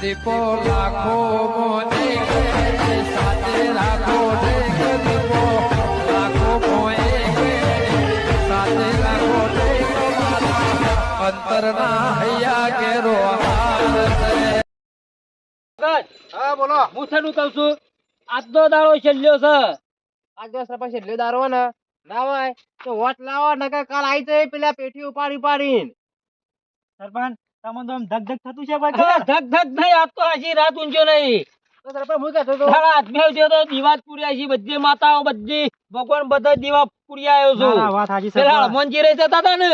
દીપો લાખો મોને સાથે રાખો દીપો. લાખો મોએ સાથે રાખો અંતરના હૈયા કેરો હા બોલો. હું તને કહું છું આજનો દાડો છેલ્લો છે. આજ દિવસ સરપંચ એટલે દારો ને ના હોય તો વોટ લાવો નકર કાલ આઈ જાય પેલા પેટી ઉપાડી ઉપાડીને. સરપંચ તમને તો આમ ધક ધક થતું છે ભાઈ ધક ધક નહીં આજ તો હજી રાત ઊંચો નહીં. દીવા પૂર્યા છે બધી માતાઓ બધી ભગવાન બધા દીવા પૂર્યા આવ્યો છું. હનુમાનજી રહી જતા હતા ને.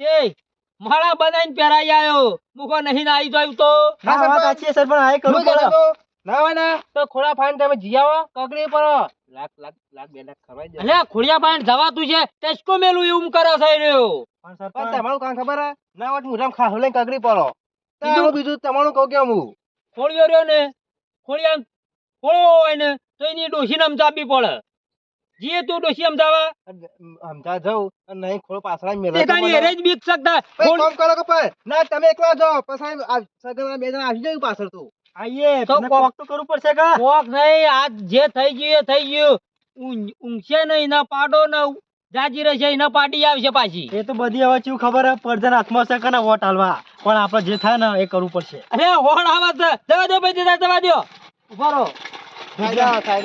એ માળા બનાવીને પહેરાઈ આવ્યો. મુકો નહીં ના આવી જાય તો. વાત સાચી આ ના હોય ને તો ખોળા ફાઈન તમે જી આવો કગડી પર. લાખ લાખ લાખ બે લાખ ખવાઈ જાય. અલ્યા ખોડિયા જવાતું છે ટેસ્કો મેલું એવું કરે છે એ રહ્યો પણ પણ સરપંચ તમારું કામ ખબર હે? ના હોય મોઢામાં ખાસ લઈને કગડી પડો. બીજું? બીજું તમારું કહું કે હું? ખોડિયો રહ્યો ને ખોડિયા ખોળો હોય ને તો એની પડે. જીએ તું ડોશી અમદાવા સમજા જવું અને નહીં ખોળ પાછળ મેળો એકાની એરે જ બીક શકતા કામ કરો કે ના તમે એકલા જાઓ. પછી આ બે જણા આવી જાય પાછળ તું. આઈએ તો કોક- તો કરવું પડશે કા? કોક નહીં આજ જે થઈ ગયું એ થઈ ગયું. ઊંઘ- ઊંઘશે નહીં ના પાડો ને જાજી રહેશે એના પાડી આવશે પાછી. એ તો બધી હવે કેવું ખબર હે પડદાના હાથમાં છે કે વોટ હાલવા? પણ આપણે જે થાય ને એ કરવું પડશે. અરે હોડ આવા છે જવા દો ભાઈ જવા દવા દો. ઊભા રહો. Side side.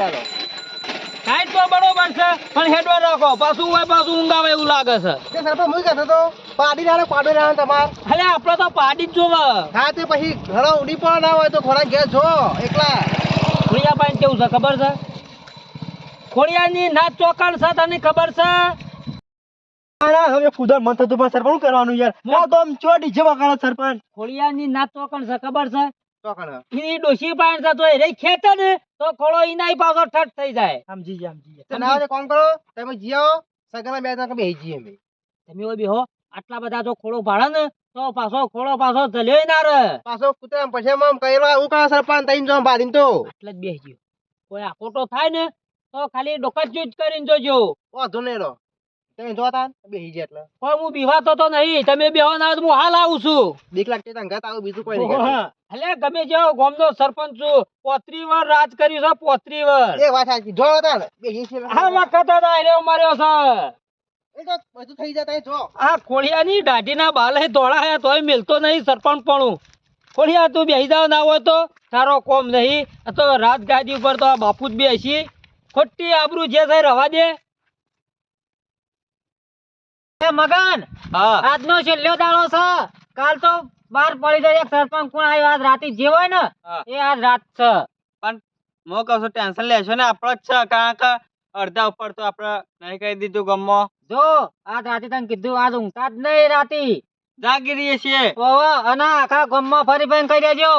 સાઈડ તો બરોબર છે પણ હેડવા રાખો. પાછું હોય પાછું ઊંઘાવે એવું લાગે છે. તે સરપંચ હું કહેતો તો? પાડી નાખો પાડી નાખો તમાર? અરે આપડે તો પાડી જ જોવે હા તે પછી ઘરો ઉડી પણ ના હોય તો ઘોડા ઘેર જો એકલા. ખોડિયા પાણી કેવું છે ખબર છે? ખોડિયાની ના ચોકડ છે તને ખબર છે? ના, ના, હવે કુદર મન થતું પણ સરપંચ કરવાનું યાર? આ તો આમ ચોડી જેવા કાળા સરપંચ. ખોડિયાની નાચ ચોકણ છે ખબર છે? એની ડોશી પાણી છે તો એ ને તો ખોળો એનાય પાછો ઠટ થઈ જાય. સમજી ગયા સમજી ગયા. તો ના હોય તો કામ કરો? તમે જી આવો બે તમે બેહો આટલા બધા જો ખોળો ભાડે ને તો પાછો ખોળો પાછો જલ્યો ના રે. પાછો કૂતરા પછી એમ કહેલો હું કાં સરપંચ તઈને જો બારીને તો એટલે જ બેસજો કોઈ આકોટો થાય ને તો ખાલી ડોકા જ કરીને જોજો. વાંધો નહીં તમે જોતા બેસી જાય એટલે. કોઈ હું બીવાતો તો નહીં. તમે બેહો ના હું હાલ આવું છું. બીક લાગતી તો અંગાત આવું બીજું કોઈ નહીં એટલે ગમે જેવો ગામનો સરપંચ છું. પોત્રી વાર રાજ કર્યું છે પોત્રી વાર એ વાત સાચી. જો હતા ને છે આ વખત જ આયરો માર્યો છે. એ તો બધું થઈ જતા જો. આ ખોડિયાની દાઢીના બાલે દોડાયા તોય મિલતો નહીં સરપંચ પણ ખોળિયા તું બેસી જાવ ના હોય તો? તારો કોમ નહીં. તો રાજગાદી ઉપર તો આ બાપુ જ બેસી. ખોટી આબરૂ જે થાય રવા દે. મગન? આજનો છેલ્લો દાડો છે. કાલ તો બાર પડી જાય એક સરપંચ કોણ આવ્યો? આજ રાતે જે હોય ને એ આજ રાત છે. મો કહું છું ટેન્શન લેશો ને આપણો જ છે કારણ કે અડધા ઉપર તો આપણે નહીં કહી દીધું ગમો. જો આજ રાતે તને કીધું આજ ઊંઘતા જ નહીં રાતી. જાગી રહીએ છીએ. ઓહો અને આખા ગમમાં ફરી ફરી કહી દેજો.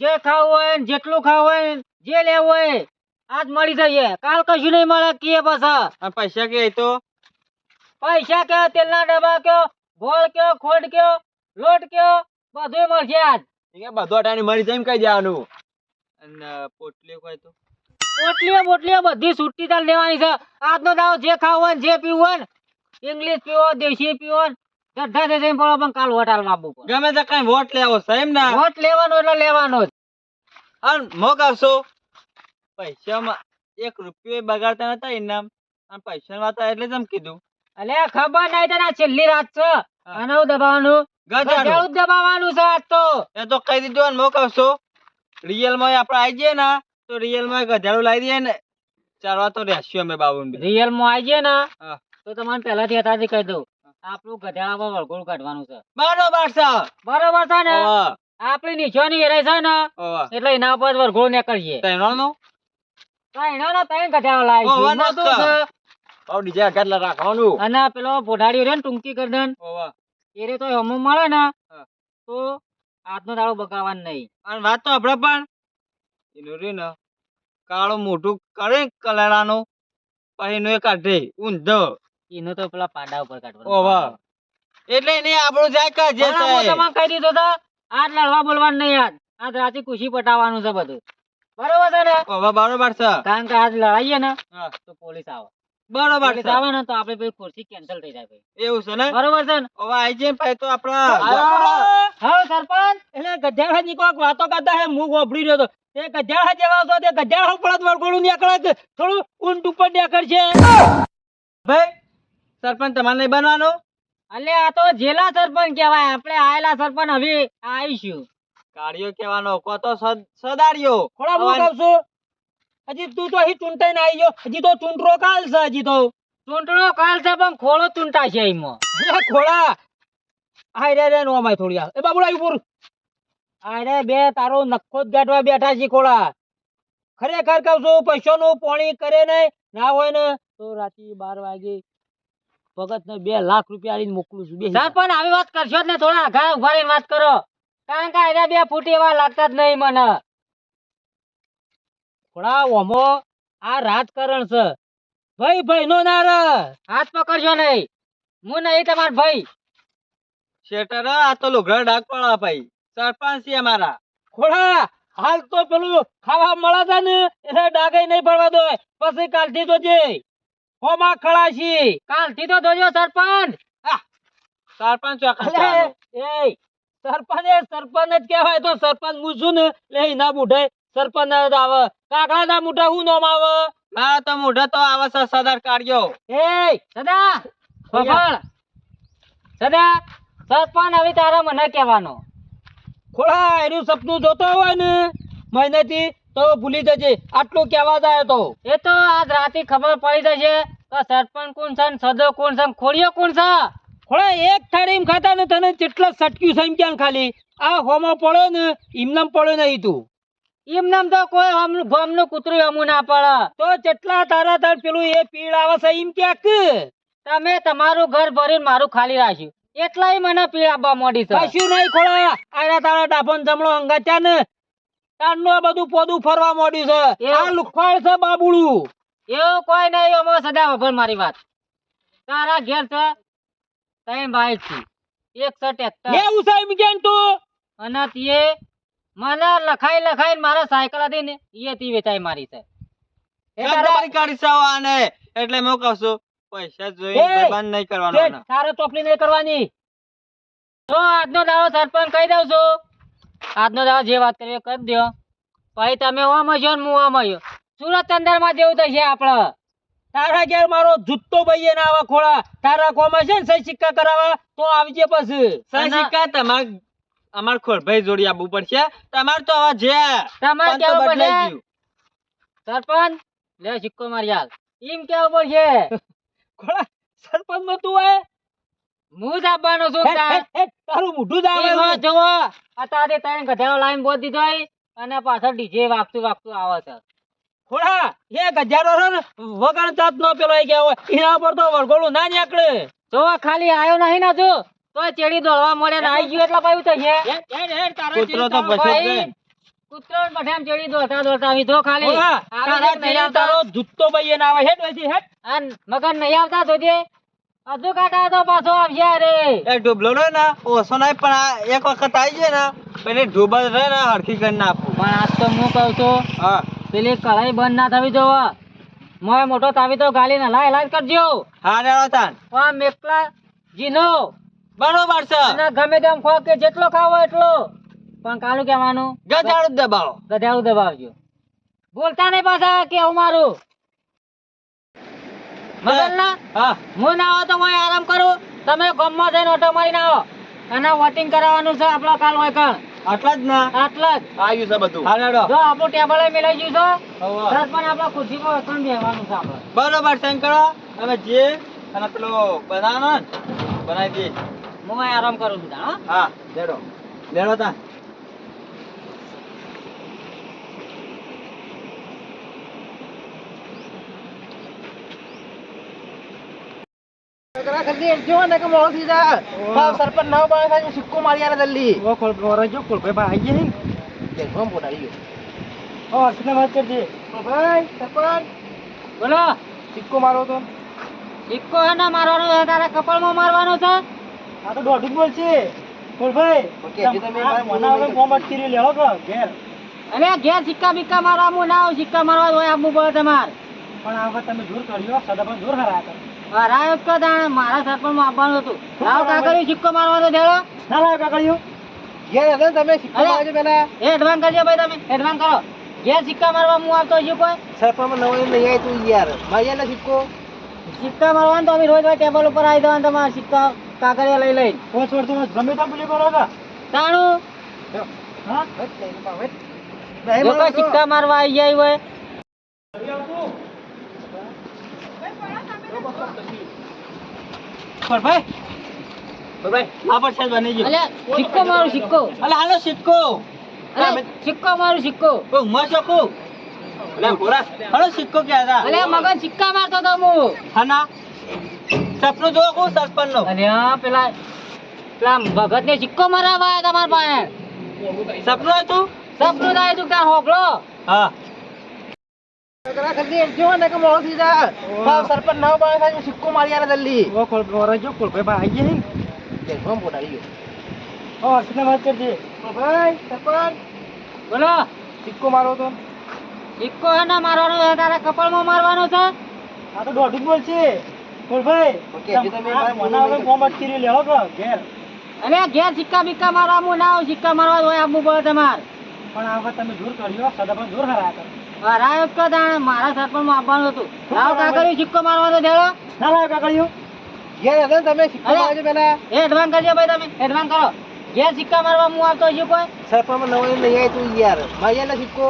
જે ખાવું હોય ને જેટલું ખાવું હોય જે લેવું હોય આજ મળી જઈએ. કાલ કશું નહીં મળે કીએ પાછા. અને પૈસા કે તો પૈસા કયો તેલના ડબ્બા કયો ગોળ કયો ખોડ કયો લોટ કયો બધું મળશે આજ. બધો અટાણી મળી જાય એમ કહી દેવાનું અને પોટલી કોઈ તો? પોટલીઓ પોટલીઓ બધી છૂટી તાર લેવાની છે. આજનો દાવ જે ખાવું હોય ને જે પીવું હોય ને ઇંગ્લિશ પીવો દેશી પીવો ને ગઢા દે જઈને પડો પણ કાલ વોટ હાલવા આપવું ગમે તે કઈ વોટ લેવો છે એમ ના? વોટ લેવાનો એટલે લેવાનો જ. અને મો કહું પૈસામાં એક રૂપિયો બગાડતા નતા ઇનામ? અને પૈસા વાતા એટલે જ એમ કીધું. અલ્યા ખબર નહીં તને છેલ્લી રાત છે. અને હું દબાવવાનું ગજાનું દબાવવાનું છે આજ તો. એ તો કહી દીધું ને મો રિયલમાં આપણે આવી જઈએ ને તો રિયલમાં ગજાડું લાવી દઈએ ને. ચાલવા તો રહેશું અમે બાબુ રિયલમાં આવી જઈએ ને તો તમારે પહેલાથી અત્યારથી કહી દઉં. આપણું ગધેડામાં વળગોળ કાઢવાનું છે. બરોબર છે. બરોબર છે ને? આપણી નિશાની એરાય છે ને એટલે એના ઉપર વળગોળ નીકળીએ. તૈણાનો? કાંઈ એના ના ત્રણ ગધેડા લાવી બાબુ DJ કેટલા રાખવાનું. અને પેલો પોઢાડીઓ રે ને ટૂંકી ગરદન ઓવા. એ રે તો હમો મળે ને તો આજનો દાડો બગાવવાનું નહીં. અને વાત તો આપણે પણ એનું રે ને કાળો મોઢું કરે કલરાનું પછી એનું એ કાઢે ઊંધો. એનો તો પેલા પાડા ઉપર કાઢવાનો ઓવા. એટલે એને આપણું જાય કે જે હું કહી દીધો તો આજ લડવા બોલવાનું નહીં આજ. આજ રાતે ખુશી પટાવવાનું છે બધું. બરોબર છે ને? ઓવા બરોબર છે. કારણ કે આજ લડાઈએ ને તો પોલીસ આવે. બરોબર એટલે છે. જવાનું તો આપણે પછી ખુરશી cancel થઈ જાય ભાઈ. એવું છે ને? બરોબર છે ને? હવે આઈ જઈએ પછી તો આપડે હા, સરપંચ એટલે ગધેડા ની કોઈક વાતો કરતા હે હું ગોભડી રહ્યો તો. તે ગધેડા જેવા છો તે ગધેડા ઉપર જ વળગોળું નીકળે છે. થોડું ઊંટ ઉપર નીકળશે. ભાઈ સરપંચ તમારે નહીં બનવાનું? અલે આ તો જેલા સરપંચ કહેવાય. આપણે આયેલા સરપંચ હવે આવીશું. કાળિયો કહેવાનો કો તો સદાર્યો સદારિયો. થોડા હું કહું છું. હજી તું તો અહીં ચૂંટાઈ ને આવી ગયો. હજી તો ચૂંટરો કાલ છે હજી તો. ચૂંટણો કાલ છે પણ ખોળો ચૂંટા છે એમાં. અરે ખોળા. આય રે રે નો માય થોડી એ બાબુડા ઉપર આય રે બે તારો નખો જ ગાંઠવા બેઠા છે ખોળા. ખરેખર કહું છું પૈસાનું પોણી કરે નહીં ના હોય ને તો રાતે બાર વાગે ભગત ને બે લાખ રૂપિયા લઈને મોકલું છું. બે પણ આવી વાત કરશો જ ને થોડા આઘા ઊભા વાત કરો. કારણ કે આયરા બે ફૂટ એવા લાગતા જ નહીં મને. ખોળા ઓમો આ રાજકારણ છે. ભાઈ ભાઈ નો ના રે હાથ પકડશો નહીં. હું નહીં તમાર ભાઈ. શેટર આ તો લુગડા ડાક ભાઈ. સરપંચ છે અમારા ખોડા હાલ તો પેલું ખાવા મળે છે ને એને ડાગે નહીં પડવા દો. પછી કાલથી તો જે હોમાં ખળાશી કાલથી તો જોજો સરપંચ. સરપંચ એ સરપંચ સરપંચ જ કહેવાય તો સરપંચ હું છું ને એટલે ઈ ના બુઢે. સરપંચ આવે કાકડા ના મોટા હું નામ આવે? હા તો મોઢા તો આવે છે સદાર કાઢ્યો. એ સદા સદા સરપંચ હવે તારા મને કહેવાનો. ખોળા એનું સપનું જોતો હોય ને મહિનેથી તો ભૂલી જજે. આટલું કહેવા જાય તો. એ તો આજ રાતે ખબર પડી જશે. તો સરપંચ કોણ છે ને સદો કોણ છે ખોળિયો કોણ છે? ખોળા એક થાળી ખાતા ને તને જેટલા સટક્યું છે એમ ક્યાં ખાલી? આ હોમો પડ્યો ને એમનામ પડ્યો નહીં તું. એમ નામ તો કોઈ હમનું ગમનું કૂતરું અમું ના પડે. તો જેટલા તારા તાર પેલું એ પીળ આવે છે એમ ક્યાંક? તમે તમારું ઘર ભરીને મારું ખાલી રાખ્યું એટલાય મને આપવા મોડી છે. કશું નહીં ખોળા. આરા તારા ડાફન જમણો અંગાચ્યા ને તારનું બધું પોદું ફરવા મોડ્યું છે. આ લુખવાડ છે બાબુડું એવું કોઈ નહીં અમો સદા વગર મારી વાત. તારા ઘેર છે તઈ ભાઈ છે. એક સો ટેક્ટર. એવું સાહેબ કેમ તું? અને તે મને લખાઈ લખાઈ મારા સાયકલ હતી ને એ તી વેચાઈ મારી છે છે એટલે હું પૈસા જોઈ એ, નહીં કરવાનો તારે ચોપડી નહીં કરવાની. તો આજનો દાવો સરપંચ કહી દઉં છું. આજનો દાવો જે વાત કરી કરી દો પછી તમે ઓમ હશો ને હું ઓમ હશો સુરત અંદરમાં જેવું થશે આપડે. તારા ઘેર મારો જુત્તો ભાઈએ ના આવા ખોળા. તારા કોમાં છે ને સહી સિક્કા કરાવવા? તો આવજે પછી. સહી સિક્કા તમાર અમાર ખોરભાઈ જોડી આપવું પડશે તમાર તો આવા છે. તમારે કેવું પડશે સરપંચ? લે સિક્કો મારી હાલ એમ કેવું પડશે ખોળા સરપંચ નો તું આય. હું જ આપવાનો છું તાર. મોઢું જ આવે. જુઓ. અત્યારે ત્રણ ગધેડો લાઈન બોલ દીધો અને પાછળ ડીજે વાગતું વાગતું આવે છે. ખોળા એ ગધેડો છે ને વગર જાત નો પેલો એ ગયા એના પર તો વરગોળું ના નીકળે. જો ખાલી આયો નહીં ના જો ચેડી દોડવા મળે ને આવી ગયો એટલે પાયું થઈ છે. કૂતરો તો પછી જ. કૂતરો ને બધાને ચેડી દોડતા દોડતા આવી જો ખાલી તારા જુત્તો ભાઈ ના આવે. હેટ વચ્ચે, હેટ અન મગન નહીં આવતા જોજે હજુ કાકા તો પાછો આવશે રે. એ ડૂબલો રહ્યો ના ઓછો નહીં પણ આ એક વખત આવી જાય ને પેલી ડૂબલ રહે ને હરખી કરી નાખું પણ આજ તો હું કહું છું હા. પેલી કઢાઈ બંધ ના થવી જોવે. મોય મોટો તાવી તો ગાલી ના લાય લાય કરજો. હા રેડો તાન. ઓ મેકલા જીનો. બરોબર છે. અને ગમે તેમ ખો કે જેટલો ખાવો એટલો. પણ કાલુ કહેવાનું? ગધાડું દબાવો. ગધાડું દબાવજો. બોલતા નહીં પાછા કે હું મારું? મગનના હા હું. ના આવો તો હું આરામ કરું? તમે ગમમાં જઈને ઓટો મારીને આવો. અને વોટિંગ કરાવવાનું છે આપણો કાલ હોય કણ આટલા જ ના. આટલા જ. આવ્યું છે બધું. હા રેડો જો આપણું ટેબલ મિલાઈ ગયું છે હવે. પણ આપણા ખુરશીમાં વતન બેહવાનું છે આપણે. બરોબર સંકળો હવે જે અને પેલો બનાવવાનો બનાવી દઈએ. હું આરામ કરું છું હા. તા. ને હા, બને થાય સિક્કો મારી આલે જલ્દી. રજો ખોલ ભાઈ ગયો ઓ વાત કરજે ભાઈ સરપંચ. બોલો. સિક્કો મારો તો. સિક્કો એના ને મારવાનો તારે કપાળમાં મારવાનો છે? આ તો દોઢું બોલ છે. કોલભાઈ ઓકે, હજી તમે મને હવે ફોર્મ અટકી રહ્યું લેવો કે ઘેર? અને ઘેર સિક્કા બિક્કા મારવા હું ના સિક્કા મારવા હોય આપવું પડે તમારે. પણ આ વખત તમે જોર કર્યો સદાભાઈ જોર હરાયા કરો. હરાયો જ કર મારા મારા સરપંચમાં આપવાનું હતું. લાવ કાકડીયું સિક્કો મારવાનો થેડો ના લાવ કાકડીઓ. ઘેર હતો તમે સિક્કો. મારજો પેલા એ એડવાન્સ કરજો ભાઈ તમે એડવાન્સ કરો. ઘેર સિક્કા મારવા હું આવતો છું કોઈ? સરપંચમાં નવો નહીં આવી તું યાર. મારી સિક્કો. સિક્કા મારવાનું તો અમે રોજ ટેબલ ઉપર આવી દેવાનું તમારા સિક્કા. કાકડિયા લઈ લઈ પાંચ વર્ષ ગમે તો પેલી કરો કા તાણું? હા? સિક્કા મારવા આવી જાય હોય. પર ભાઈ? પર ભાઈ આ પર સાહેબ બની ગયો. અલ્યા સિક્કો મારું સિક્કો. અલે હાલો સિક્કો. અલ્યા સિક્કો મારું સિક્કો. ઉમર શકું અલે હાલો સિક્કો ક્યાં હતા? અલ્યા મગન સિક્કા મારતો તો હું. હાના સપનું જો કો સરપંચ નો અલ્યા પેલા પેલા ભગત ને સિક્કો મરાવા આવ્યા તમારા પાસે. સપનું હતું સપનું થાય તું ત્યાં હોકલો હા. સરપંચ નવો બને સિક્કો મારી યાર જલ્દી. રજો કોલ ભાઈ ભાઈ આવી ગયા ફોન પોટાડી ગયો? હે વાત કરજે? ભાઈ સરપંચ. બોલો. સિક્કો મારો તો. સિક્કો હે ને મારવાનો તારા કપાળમાં મારવાનો છે. આ તો દોઢ બોલ છે ઘેર? સિક્કા બિક્કા મારવા હું ના આવું સિક્કા મારવા હોય આપવું પડે તમારે. પણ આ વખત તમે જોર કર્યો સદાભાઈ જોર હરાયા કરો. હરાયો જ તાણે મારા સરપંચમાં આપવાનું હતું. લાવ કાકડીયું સિક્કો મારવાનો થેડો ના લાવ કાકડીઓ. ઘેર હતો તમે સિક્કો. મારજો પેલા એ એડવાન્સ કરજો ભાઈ તમે એડવાન્સ કરો. ઘેર સિક્કા મારવા હું આવતો છું કોઈ? નવો નહીં આવી તું યાર. મારી સિક્કો.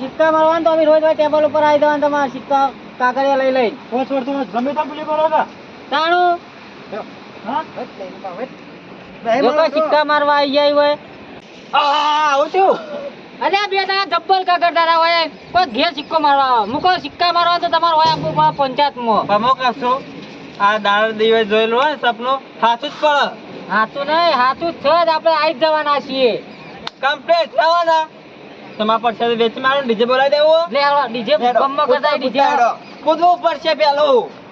સિક્કા મારવાનો તો અમે રોજ ટેબલ ઉપર આવી દેવાનું તમારા સિક્કા. કાકડિયા લઈ લઈ પાંચ વર્ષ ગમે તો પેલી કરો કા તાણું. કોઈ સિક્કા મારવા આવી જાય હોય. આ આવું છું અલ્યા બે તારા જબ્બર રહ્યા હોય. કોઈ ઘેર સિક્કો મારવા આવે. મૂકો સિક્કા મારવા તો તમારે હોય આપવું પડે પંચાયતમાં. પમો કશું આ દાડા દિવસ જોયેલું હોય સપનું સાચું જ પડે. હાથું નહીં હાથું જ છે જ. આપણે આવી જ જવાના છીએ. કમ્પ્લીટ લાવવાના તમારા પરસાદ વેચી મારો ડીજે બોલાવી દેવો. લે ડીજે ગમમાં કરતા ડીજે. કૂદવું પડશે પેલું